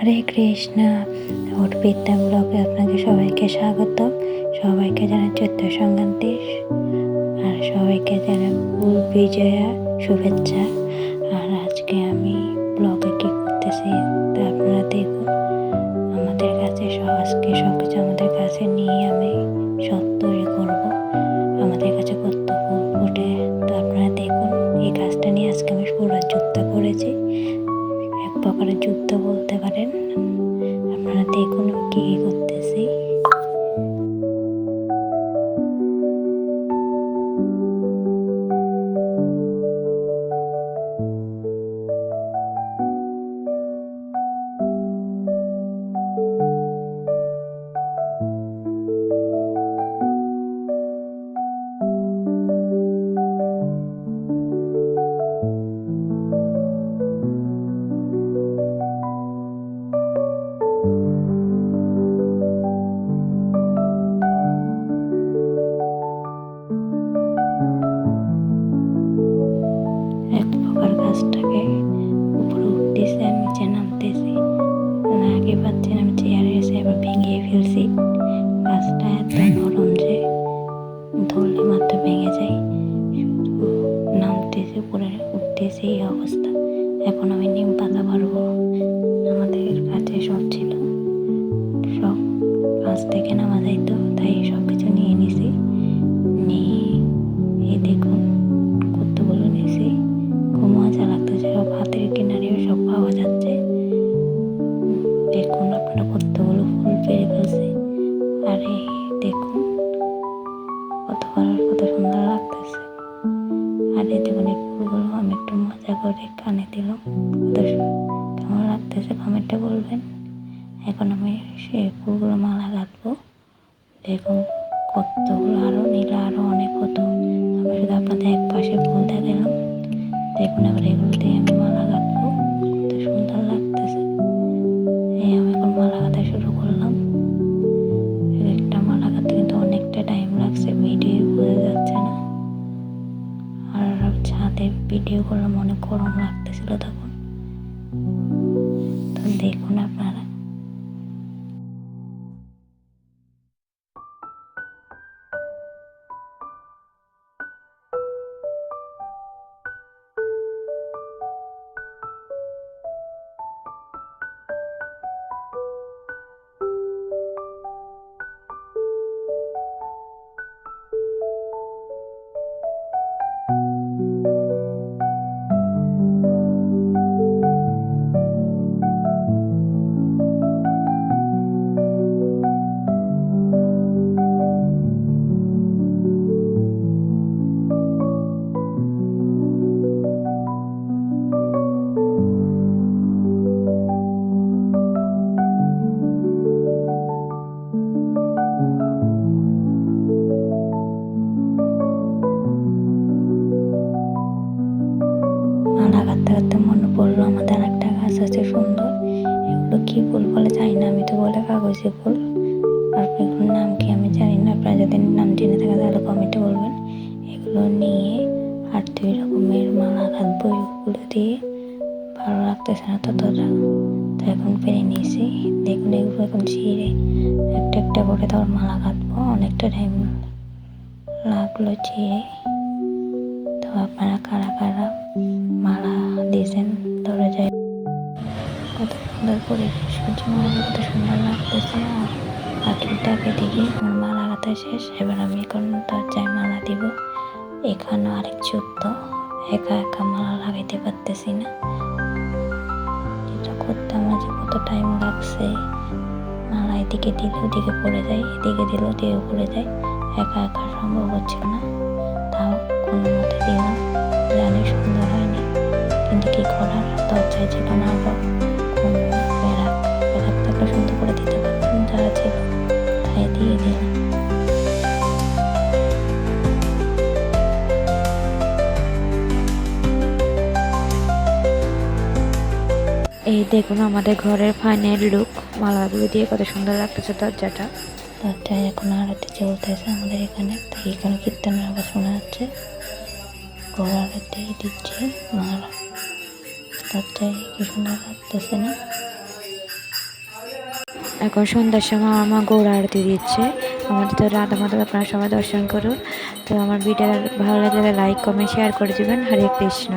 হরে কৃষ্ণ। অর্পিতা ব্লগে আপনাকে সবাইকে স্বাগত সবাইকে জানাই চৈত্র সংক্রান্তি আর সবাইকে জানাই ফুল বিজয়া শুভেচ্ছা। আর আজকে আমি ব্লগে কী করতেছি তা আপনারা দেখুন। আমাদের কাছে সব আজকে সব কিছু আমাদের কাছে নিয়ে আমি সব তৈরি করব। আমাদের কাছে কত ফুল তো আপনারা দেখুন। এই কাজটা নিয়ে আজকে আমি পুরো যুক্ত করেছি প্রকারের যুদ্ধ বলতে পারেন। আপনারা দেখুন কী করতেছি। না পাচ্ছি না, আমি চেয়ারে এসে এবার ভেঙে ফেলছি। গাছটা এত নরম যে ধরলে মাত্র ভেঙে যায়। নামতেছে উপরে উঠতেছে এই অবস্থা। এখন আমি নিম পাতা পারব আমাদের কাছে সব কানে সু- কেমন লাগতেছে কমেন্টে বলবেন, এখন আমি সেই ফুলগুলো মালা গাঁথবো। দেখুন কতগুলো আরও নীলা আরও অনেক কত। আমি শুধু আপনাদের এক পাশে ফুল দেখালাম। দেখুন এবার এগুলো দিয়ে আমি মালা গাঁথবো। কত সুন্দর লাগতেছে। এই আমি এখন মালা গাঁথা শুরু ভিডিও করলাম অনেক গরম লাগতেছিল তখন। তো দেখুন আপনারা। মালা কাটতে কাটতে মনে পড়ল। আমাদের একটা গাছ আছে সুন্দর। এগুলো কি ফুল বলে জানি না, আমি তো বলে কাগজে ফুল। আর এগুলোর নাম কি আমি জানি না, আপনারা যদি নাম জেনে থাকে তাহলে কমেন্টে বলবেন। এগুলো নিয়ে আর দুই রকমের মালা কাটবো এগুলো দিয়ে ভালো লাগতেছে না ততটা তো এখন পেরে নিয়েছি। দেখুন, এগুলো এখন ছিঁড়ে একটা একটা করে তারপর মালা কাঁদবো অনেকটা টাইম লাগল ছিঁড়ে। তো আপনারা কারা কারা দিয়েছেন ধরে যায়। কত সুন্দর পরিবেশ সূর্য কত সুন্দর লাগতেছে আর পাখিটাকে দেখে আমার মালা লাগাতে শেষ। এবার আমি এখন দরজায় মালা দিব। এখানেও আরেক যুদ্ধ। একা একা মালা লাগাইতে পারতেছি না। এটা করতে আমার যে কত টাইম লাগছে। মালা এদিকে দিলে ওদিকে পড়ে যায়, এদিকে দিলে ওদিকে পড়ে যায়। একা একা সম্ভব হচ্ছে না। দরজায় ছিল না কোনো বেড়াক বেড়াক থাকলে সুন্দর করে দিতে পারতাম যারা ছিল তাই দিয়ে দিলাম। এই দেখুন আমাদের ঘরের ফাইনাল লুক মালাগুলো দিয়ে কত সুন্দর লাগতেছে দরজাটা। দরজায় এখন আরতি চলতেছে আমাদের এখানে তাই এখানে কীর্তনের আবার শোনা যাচ্ছে। ঘর আরতি দিচ্ছে মারা এখন সন্ধ্যার সময় আমার গৌড় আরতি দিচ্ছে। আমাদের তো রাধা মাধব, আপনারা সবাই দর্শন করুন। তো আমার ভিডিও ভালো লাগলে লাইক, কমেন্ট শেয়ার করে দেবেন। হরে কৃষ্ণ।